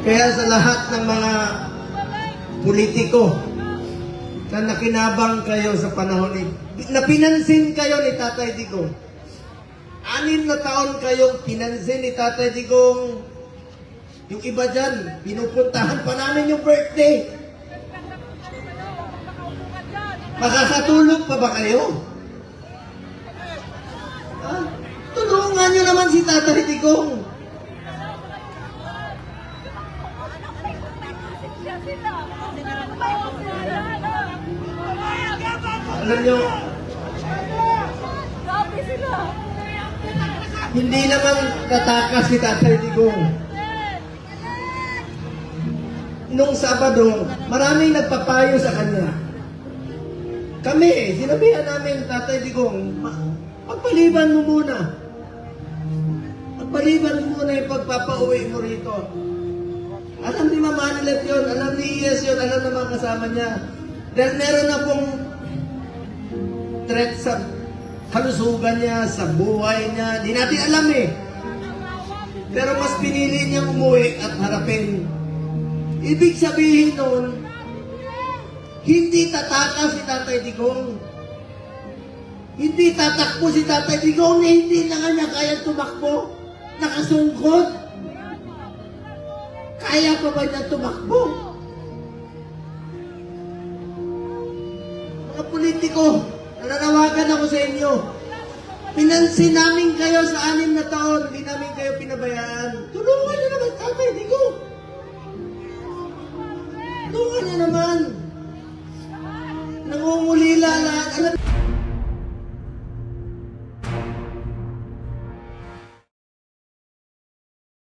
Kaya sa lahat ng mga politiko na nakinabang kayo sa panahon ni na pinansin kayo ni Tatay Digong. Anim na taon kayong pinansin ni Tatay Digong. Yung iba dyan, pinupuntahan pa namin yung birthday. Makakatulog pa ba kayo? Ha? Tulungan nyo naman si Tatay Digong. Alam nyo, hindi naman katakas si Tatay Digong. Nung Sabado, maraming nagpapayo sa kanya. Kami, sinabihan namin, Tatay Digong, "Ma- pagpaliban mo muna. Pagpaliban mo muna yung pagpapauwi mo rito. Alam ni Mama Anilet yun, alam ni Iyes yun, alam ng mga kasama niya. Dahil meron na pong threat sa kalusugan niya, sa buhay niya. Di natin alam eh. Pero mas pinili niyang umuwi at harapin. Ibig sabihin nun, hindi tatakas si Tatay Digong. Hindi tatakbo si Tatay Digong na hindi na nga niya kaya tumakbo. Nakasungkot. Ayaw pa ba niya tumakbo? Mga politiko, nananawagan ako sa inyo. Pinansin namin kayo sa anim na taon, hindi namin kayo pinabayaan. Tulungan niyo naman, ah, tatay, hindi ko. Tulungan niyo naman. Nangungulila lahat. Alam